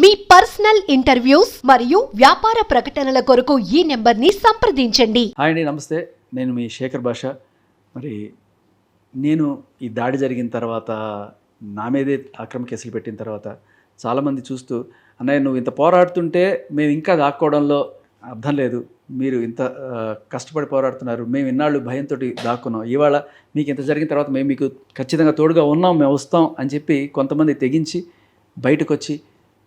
మీ personal interviews మరియు వ్యాపార ప్రకటనల కొరకు ఈ నెంబర్ని సంప్రదించండి. హాయ్ అండి నమస్తే. నేను మీ శేఖర్ భాష. మరి నేను ఈ దాడి జరిగిన తర్వాత నా మీదే అక్రమ కేసులు పెట్టిన తర్వాత చాలామంది చూస్తూ అన్నయ్య నువ్వు ఇంత పోరాడుతుంటే మేము ఇంకా దాక్కోవడంలో అర్థం లేదు. మీరు ఇంత ఆ, కష్టపడి పోరాడుతున్నారు. మేము ఇన్నాళ్ళు భయంతో దాక్కున్నాం. ఇవాళ మీకు ఇంత జరిగిన తర్వాత మేము మీకు ఖచ్చితంగా తోడుగా ఉన్నాం. మేము వస్తాం అని చెప్పి కొంతమంది తెగించి బయటకు వచ్చి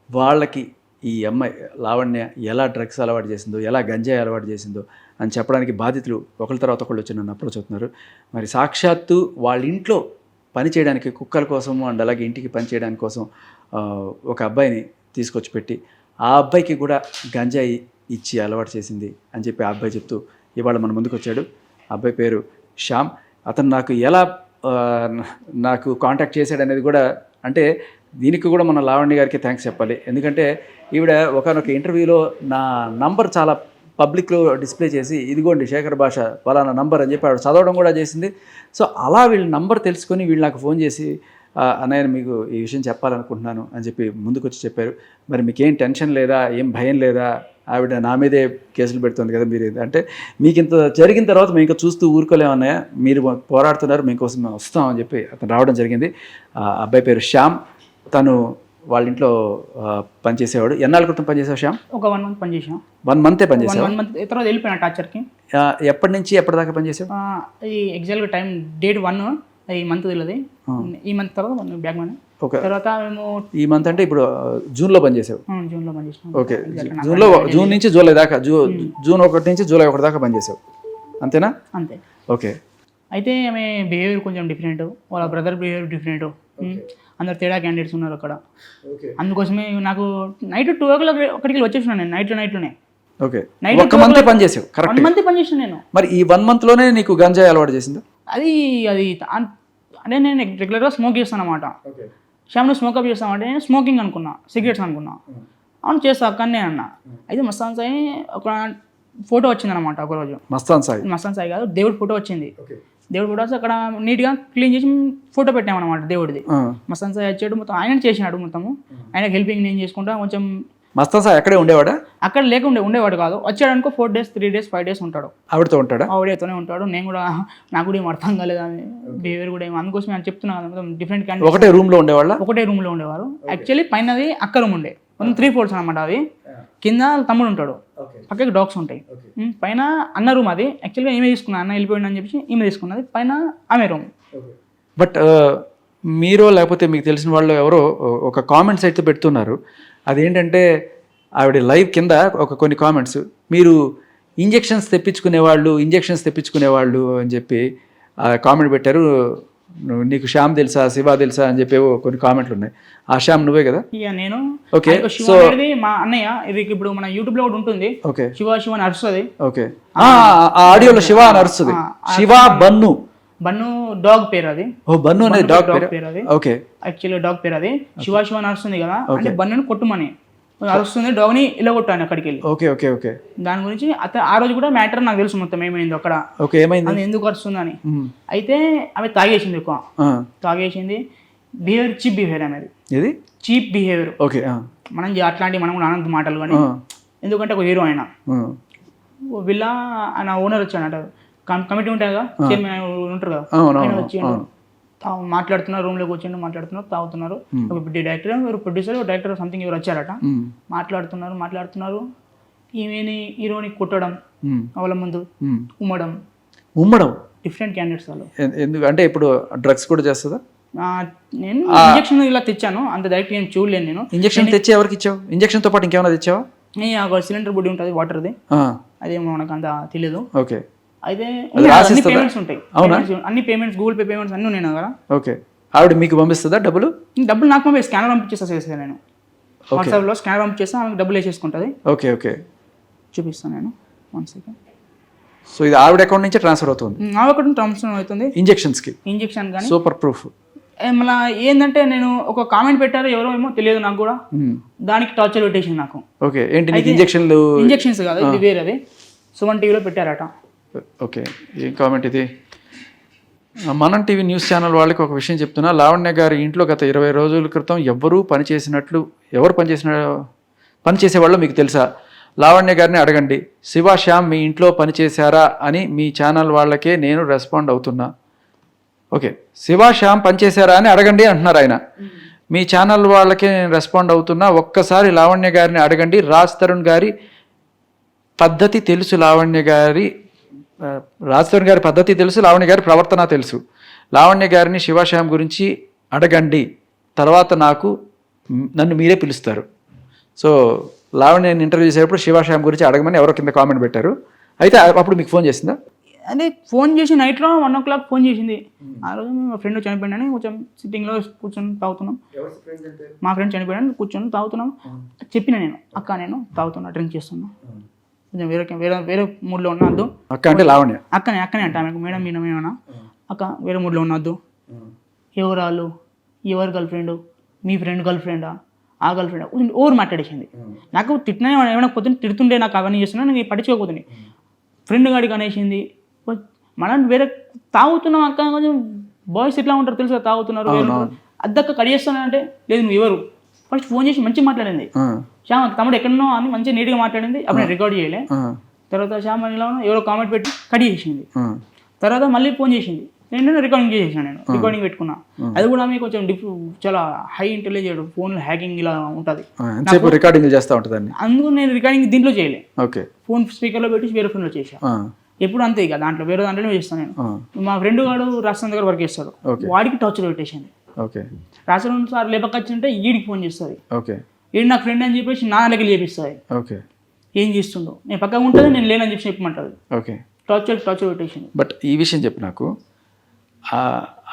వాళ్ళకి ఈ అమ్మాయి లావణ్య ఎలా డ్రగ్స్ అలవాటు చేసిందో ఎలా గంజాయి అలవాటు చేసిందో అని చెప్పడానికి బాధితులు ఒకళ్ళ తర్వాత ఒకళ్ళు వచ్చి నన్ను అప్రోచ్ అవుతున్నారు. మరి సాక్షాత్తు వాళ్ళ ఇంట్లో పని చేయడానికి కుక్కల కోసం అండ్ అలాగే ఇంటికి పని చేయడానికి కోసం ఒక అబ్బాయిని తీసుకొచ్చి పెట్టి ఆ అబ్బాయికి కూడా గంజాయి ఇచ్చి అలవాటు చేసింది అని చెప్పి ఆ అబ్బాయి చెప్తూ ఇవాళ మన ముందుకు వచ్చాడు. అబ్బాయి పేరు శ్యామ్. అతను నాకు ఎలా నాకు కాంటాక్ట్ చేశాడు అనేది కూడా అంటే దీనికి కూడా మన లావణ్య గారికి థ్యాంక్స్ చెప్పాలి. ఎందుకంటే ఈవిడ ఒకనొక ఇంటర్వ్యూలో నా నంబర్ చాలా పబ్లిక్లో డిస్ప్లే చేసి ఇదిగోండి శేఖర్ భాష ఫలానా నంబర్ అని చెప్పి ఆవిడ చదవడం కూడా చేసింది. సో అలా వీళ్ళ నంబర్ తెలుసుకొని వీళ్ళు నాకు ఫోన్ చేసి అన్నయ్య మీకు ఈ విషయం చెప్పాలనుకుంటున్నాను అని చెప్పి ముందుకొచ్చి చెప్పారు. మరి మీకేం టెన్షన్ లేదా? ఏం భయం లేదా? ఆవిడ నా మీదే కేసులు పెడుతుంది కదా మీరు. అంటే మీకు ఇంత జరిగిన తర్వాత మేము ఇంకా చూస్తూ ఊరుకోలేమన్నాయా మీరు పోరాడుతున్నారు మీకోసం మేము వస్తాం అని చెప్పి అతను రావడం జరిగింది. ఆ అబ్బాయి పేరు శ్యామ్. తను వాళ్ళ ఇంట్లో పనిచేసేవాడు. ఎన్నాళ్ళ క్రితం పనిచేసావు శ్యామ్? ఒక వన్ మంత్ పని చేసాం వన్ మంతే పనిచేసావు? వన్ మంత్ తర్వాత వెళ్ళిపోయినా టార్చర్కి. ఎప్పటి నుంచి ఎప్పటిదాకా పనిచేసావు? ఈ ఎగ్జాక్ట్గా టైం డేట్ వన్ ఈ మంత్ తెలియదు ఈ మంత్ తర్వాత వన్ బ్యాక్ మనీ ఓకే తర్వాత మేము ఈ మంత్ అంటే ఇప్పుడు జూన్లో పనిచేసావు? జూన్లో పని చేసినాం ఓకే. Exactly. నాకు జూన్లో జూన్ నుంచి జూలై దాకా జూ జూన్ ఒకటి నుంచి జూలై ఒకటి దాకా పనిచేసావు. అంతేనా? అంతే. ఓకే. అయితే ఆమె బిహేవియర్ కొంచెం డిఫరెంట్ వాళ్ళ బ్రదర్ బిహేవియర్ డిఫరెంట్ అందరు తేడా క్యాండిడేట్స్ ఉన్నారు అక్కడ. అందుకోసమే నాకు నైట్ టూ ఓ క్లాక్ ఒకటికి వచ్చేసినాను నేను నైట్ నైట్లోనే. ఓకే. Night ఒక్క మంతే పనిచేసావు వన్ కరెక్ట్ మంత్ పని చేసిన నేను. మరి ఈ వన్ మంత్లోనే నీకు గంజాయి అలవాటు చేసిందా? అది అది అంటే నేను రెగ్యులర్గా స్మోక్ చేస్తాను అనమాట నువ్వు స్మోకప్ చేస్తామంటే నేను స్మోకింగ్ అనుకున్నా సిగరెట్స్ అనుకున్నా. అవును చేస్తా కానీ అన్న. అయితే మస్తాన్ సాయి ఒక ఫోటో వచ్చిందనమాట ఒకరోజు. మస్తాన్ సాయి. మస్తాన్ సాయి కాదు దేవుడి ఫోటో వచ్చింది. దేవుడి ఫోటోస్ అక్కడ నీట్గా క్లీన్ చేసి ఫోటో పెట్టామన్నమాట దేవుడిది. ఆ. మస్తాన్ సాయి వచ్చాడు మొత్తం ఆయన చేసినాడు మొత్తము ఆయన హెల్పింగ్ నేను చేసుకుంటా కొంచెం మస్తాన్ సాయి అక్కడే ఉండేవాడా? అక్కడ లేకుండే ఉండేవాడు కాదు. వచ్చాడు అనుకో four days three days five days ఉంటాడు. ఆవిడతో ఉంటాడా? ఆవిడతోనే ఉంటాడు. నేను కూడా నాకు కూడా ఏం అర్థం కాలేదు అని బిహేవియర్ కూడా ఏం అందుకోసం నేను చెప్తున్నా కదా మొత్తం డిఫరెంట్ ఒకటే రూమ్లో ఉండేవాళ్ళ? ఒకటే రూమ్లో ఉండేవారు. యాక్చువల్లీ పైనది అక్క రూమ్ ఉండే. మొత్తం త్రీ ఫ్లోర్స్ అనమాట అవి. కింద తమ్ముడు ఉంటాడు. పక్కకి డాగ్స్ ఉంటాయి. పైన అన్న రూమ్ అది. యాక్చువల్గా ఈమె తీసుకున్నా అన్న వెళ్ళిపోయింది అని చెప్పి ఈమె తీసుకున్నది. పైన ఆమె రూమ్. బట్ మీరు లేకపోతే మీకు తెలిసిన వాళ్ళు ఎవరో ఒక కామెంట్స్ అయితే పెడుతున్నారు. అదేంటంటే ఆవిడ లైవ్ కింద ఒక కొన్ని కామెంట్స్. మీరు ఇంజెక్షన్స్ తెప్పించుకునే వాళ్ళు ఇంజెక్షన్స్ తెప్పించుకునే వాళ్ళు అని చెప్పి కామెంట్ పెట్టారు. నువ్వు- నీకు శ్యామ్ తెలుసా శివ తెలుసా అని చెప్పి కొన్ని కామెంట్లు ఉన్నాయి. ఆ శ్యామ్ నువ్వే కదా? ఇక నేను. so- అనేది మా అన్నయ్య. ఇది ఇప్పుడు మన యూట్యూబ్లో ఒకటి ఉంటుంది. ఓకే. శివ శివ అని అరుస్తుంది. ఓకే. ఆ ఆడియోలో శివ అని అరుస్తుంది. శివ బన్ను. బన్ను డాగ్ పేరు అది. ఓ బన్ను అనేది డాగ్ పేరు? అది. ఓకే. యాక్చువల్లీ డాగ్ పేరు అది. శివ శివ అని అరుస్తుంది కదా. అంటే బన్నుని కొట్టుమని. అరుస్తుంది. డాగ్ని ఇలా కొట్టాను అక్కడికి వెళ్ళి ఓకే ఓకే ఓకే. దాని గురించి అత ఆ రోజు కూడా మ్యాటర్ నాకు తెలుసు మొత్తం ఏమైందో అక్కడ. ఓకే ఏమైంది? ఎందుకు అరుస్తుందని. అయితే ఆమె తాగేసింది ఎక్కువ. తాగేసింది. బిహేవియర్ చీప్ బిహేవియర్ అనేది ఏది? Cheap behaviour. ఓకే మనం అట్లాంటి మనం కూడా అనంత మాటలు కానీ. ఎందుకంటే ఒక హీరో ఆయన. వీళ్ళ ఆయన ఓనర్ వచ్చాడట. కమిటీ ఉంటాయి కదా? చైర్మన్ ఉంటారు కదా? అవును, ఆయన అవును, వచ్చిండు తా- మాట్లాడుతున్నారు రూమ్లోకి వచ్చిండు మాట్లాడుతున్నారు తాగుతున్నారు. ఒక డైరెక్టర్ ఎవరు ప్రొడ్యూసర్ డైరెక్టర్ సంథింగ్ ఎవరు వచ్చారట. మాట్లాడుతున్నారు మాట్లాడుతున్నారు. ఈమెని హీరోని కొట్టడం. వాళ్ళ ముందు మ్మ్. ఉమ్మడం. ఉమ్మడం? డిఫరెంట్ క్యాండిడేట్స్ వాళ్ళు. ఎందుకు? అంటే ఇప్పుడు డ్రగ్స్ కూడా చేస్తుందా? నేను ఇంజక్షన్ ఇలా తెచ్చాను అంత డైరెక్ట్ నేను. చూడలేను నేను ఇంజక్షన్ తెచ్చి ఎవరికి ఇచ్చావు? ఇంజక్షన్తో పాటు ఇంకేమైనా తెచ్చావా? సిలిండర్ బుడ్డి ఉంటుంది వాటర్ది ఆ, అదే మనకు అంత తెలియదు ఓకే. అయితే అన్ని? పేమెంట్స్ ఉంటాయి. అవునా? అన్ని పేమెంట్స్ గూగుల్ పే పేమెంట్స్ అన్నీ ఉన్నాయి దగ్గర ఓకే. ఆవిడ మీకు పంపిస్తుందా డబ్బులు? డబ్బులు నాకు పంపి స్కానర్ పంపించేస్తా చేస్తాను నేను. వాట్సాప్లో స్కానర్ పంపించేస్తా ఆమెకు డబ్బులు వేసేసుకుంటుంది. Okay okay. చూపిస్తాను నేను. వన్ సెకండ్ సో ఇది ఆవిడ అకౌంట్ నుంచి ట్రాన్స్ఫర్ అవుతుంది? నా ఒకటి ట్రాన్స్ఫర్ అవుతుంది. ఇంజెక్షన్స్కి? ఇంజెక్షన్ కానీ. సూపర్ ప్రూఫ్ మళ్ళా ఏంటంటే నేను ఒక కామెంట్ పెట్టారు ఎవరో ఏమో తెలియదు నాకు కూడా. దానికి టార్చర్ పెట్టేసింది నాకు. ఓకే. ఏంటి ఇంజెక్షన్లు ఇంజెక్షన్స్ కాదు ఇది వేరేది. సుమన్ టీవీలో పెట్టారట. ఓకే ఏం కామెంట్ ఇది. మనం టీవీ న్యూస్ ఛానల్ వాళ్ళకి ఒక విషయం చెప్తున్నా. లావణ్య గారి ఇంట్లో గత ఇరవై రోజుల క్రితం ఎవరూ పనిచేసినట్లు ఎవరు పనిచేసిన పనిచేసేవాళ్ళు మీకు తెలుసా? లావణ్య గారిని అడగండి శివ శ్యామ్ మీ ఇంట్లో పనిచేశారా అని మీ ఛానల్ వాళ్ళకే నేను రెస్పాండ్ అవుతున్నా. ఓకే శివ శ్యామ్ పనిచేశారా అని అడగండి అంటున్నారు ఆయన. మీ ఛానల్ వాళ్ళకే నేను రెస్పాండ్ అవుతున్నా. ఒక్కసారి లావణ్య గారిని అడగండి రాజ్ తరుణ్ గారి పద్ధతి తెలుసు? లావణ్య గారి ఆ, రాజ్ తరుణ్ గారి పద్ధతి తెలుసు లావణ్య గారి ప్రవర్తన తెలుసు. లావణ్య గారిని శివాశ్యామ్ గురించి అడగండి. తర్వాత నాకు నన్ను మీరే పిలుస్తారు. సో లావణ్యని ఇంటర్వ్యూ చేసేటప్పుడు శివాశ్యామ్ గురించి అడగమని ఎవరో కింద కామెంట్ పెట్టారు. అయితే అప్పుడు మీకు ఫోన్ చేసిందా? అదే ఫోన్ చేసి నైట్లో వన్ ఓ క్లాక్ ఫోన్ చేసింది. ఆ రోజు మా ఫ్రెండ్ చనిపోయినని కొంచెం సిట్టింగ్లో కూర్చొని తాగుతున్నాం. మా ఫ్రెండ్ చనిపోయాడని కూర్చొని తాగుతున్నాం. చెప్పిన నేను అక్క నేను తాగుతున్నా డ్రింక్ చేస్తున్నా. కొంచెం వేరే వేరే వేరే మూడ్లో ఉన్నద్దు. అక్క అంటే లావణ్య. అక్కనే అక్కనే అంట ఆమెకు మేడం మీన మేమన్నా అక్క వేరే మూడ్లో ఉన్నద్దు. ఎవరు వాళ్ళు? ఎవరు గర్ల్ ఫ్రెండ్ మీ ఫ్రెండ్ గర్ల్ ఫ్రెండా ఆ? గర్ల్ ఫ్రెండ్ ఓవర్ మాట్లాడేసింది. నాకు తిట్టినా ఏమైనా పొద్దున్న తిడుతుండే నాకు అవన్నీ చేస్తున్నా నేను పట్టించుకోకపోతుంది ఫ్రెండ్ గాడికి అనేసింది. మనం వేరే తాగుతున్నాం అక్క కొంచెం బాయ్స్ ఎట్లా ఉంటారు తెలుసా తాగుతున్నారు వేరే అద్దక్క కడిగేస్తానంటే లేదు నువ్వు ఎవరు? ఫస్ట్ ఫోన్ చేసి మంచిగా మాట్లాడింది. శ్యామ్ తమ్ముడు ఎక్కడున్నావు అని మంచిగా నీట్గా మాట్లాడింది. అప్పుడు నేను రికార్డ్ చేయలే. తర్వాత శ్యామ్ ఇలా ఎవరో కామెంట్ పెట్టి కట్ చేసింది. తర్వాత మళ్ళీ ఫోన్ చేసింది. నేను రికార్డింగ్ చేసేసాను నేను. రికార్డింగ్ పెట్టుకున్నా. అది కూడా మీకు కొంచెం డిఫ్ చాలా హై ఇంటెలిజెంట్ ఫోన్ హ్యాకింగ్ ఇలా ఉంటుంది. రికార్డింగ్ చేస్తూ ఉంటుందండి అందుకు నేను రికార్డింగ్ దీంట్లో చేయలే. ఓకే. ఫోన్ స్పీకర్లో పెట్టి వేరే ఫోన్లో ఆ, ఎప్పుడు అంతే ఇక దాంట్లో వేరే దాంట్లోనే చేస్తాను నేను. మా ఫ్రెండ్ గాడు రాష్ట్రం దగ్గర వర్క్ చేస్తాడు. వాడికి టార్చర్ పెట్టేసింది. ఓకే. రాష్ట్రం సార్ లేపకొచ్చింటే ఈడికి ఫోన్ చేస్తుంది. ఓకే. ఈడు నా ఫ్రెండ్ అని చెప్పేసి నా దగ్గర చేపిస్తుంది ఓకే. ఏం చేస్తుండో? నేను పక్కన ఉంటుంది నేను లేనని చెప్పి చెప్పమంటుంది ఓకే. టార్చర్ టార్చర్ పెట్టేసింది బట్ ఈ విషయం చెప్పు నాకు.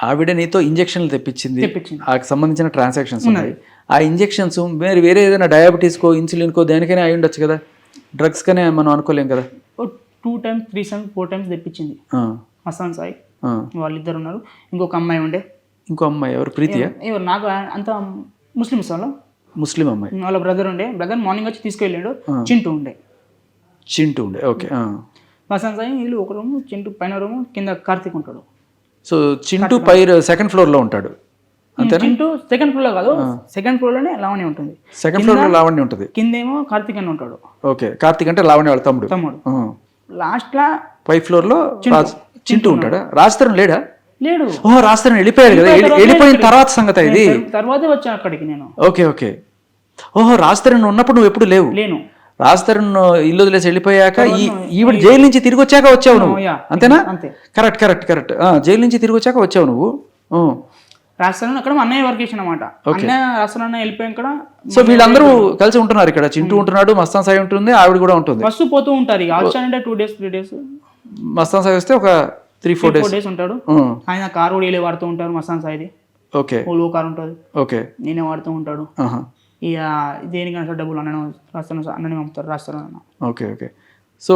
ఆవిడ నీతో ఇంజక్షన్లు తెప్పించింది. ఆ సంబంధించిన ట్రాన్సాక్షన్స్ ఉన్నాయి. ఆ ఇంజెక్షన్స్ మీరు వేరే ఏదైనా డయాబెటీస్కో ఇన్సులిన్కో దేనికైనా అయి ఉండొచ్చు కదా? డ్రగ్స్ కనే మనం అనుకోలేం కదా? Two times three times four times తెప్పించింది. ఆ, మస్తాన్ సాయి. వాళ్ళిద్దరు ఉన్నారు. ఇంకొక అమ్మాయి ఉండే. ఇంకో అమ్మాయి ఎవరు? ప్రీతియా? ఎవరు? నాకు అంత ముస్లిమ్స్ వాళ్ళు. ముస్లిం అమ్మాయి. వాళ్ళ బ్రదర్ ఉండే. బ్రదర్ మార్నింగ్ వచ్చి తీసుకెళ్ళాడు. చింటూ ఉండే. చింటూ ఉండే. ఓకే. మస్తాన్ సాయి వీళ్ళు ఒక రూమ్ చింటూ పైన రూమ్ కింద కార్తీక్ ఉంటాడు. సో చింటూ పై సెకండ్ ఫ్లోర్లో ఉంటాడు. చింటూ సెకండ్ ఫ్లోర్లో కాదు. సెకండ్ ఫ్లోర్లోనే లావణ్య ఉంటుంది. సెకండ్ ఫ్లోర్లో లావణ్య ఉంటుంది. కిందేమో కార్తీక్ అని ఉంటాడు. ఓకే కార్తీక్ అంటే లావణ్య వాళ్ళ తమ్ముడు. తమ్ముడు. ఆ. లాస్ట్ లా పై ఫ్లోర్లో చింటూ. ఉంటాడా? రాజతరం లేడా? లేడు. ఓహో రాజతరం వెళ్ళిపోయాడు కదా. వెళ్ళి- వెళ్ళిపోయిన తర్వాత సంగతి ఇది తర్వాతే వచ్చాను అక్కడికి నేను. Okay okay. ఓహో రాజతరుణ్ ఉన్నప్పుడు నువ్వు ఎప్పుడు లేవు? లేను. రాజతరుణ్ ఇల్లు వదిలేసి వెళ్ళిపోయాక ఈ ఈవిడ జైలు నుంచి తిరిగి వచ్చాక వచ్చావు నువ్వు. అంతేనా? అంతే. Correct correct correct. జైలు నుంచి తిరిగి వచ్చాక వచ్చావు నువ్వు. రాస్తాను అక్కడ అన్నయ్య వర్క్ చేసిన అనమాట అన్నయ్య రాస్తాను వెళ్ళిపోయాం ఇక్కడ. సో వీళ్ళందరూ కలిసి ఉంటున్నారు ఇక్కడ. చింటూ ఉంటున్నాడు మస్తాన్ సాయి ఉంటుంది ఆవిడ కూడా ఉంటుంది. బస్సు పోతూ ఉంటారు ఇక. వచ్చానంటే two days three days Mastan Sai వస్తే ఒక త్రీ ఫోర్ డేస్ డేస్ ఉంటాడు. ఆయన కార్ కూడా వీళ్ళే వాడుతూ ఉంటారు మస్తాన్ సాయిది. ఓకే ఓలో కార్ ఉంటుంది. ఓకే నేనే వాడుతూ ఉంటాడు. ఆహా. ఇక దేనికైనా డబ్బులు అన్న రాస్తాను అన్నని పంపుతారు రాస్తాను అన్న. Okay okay so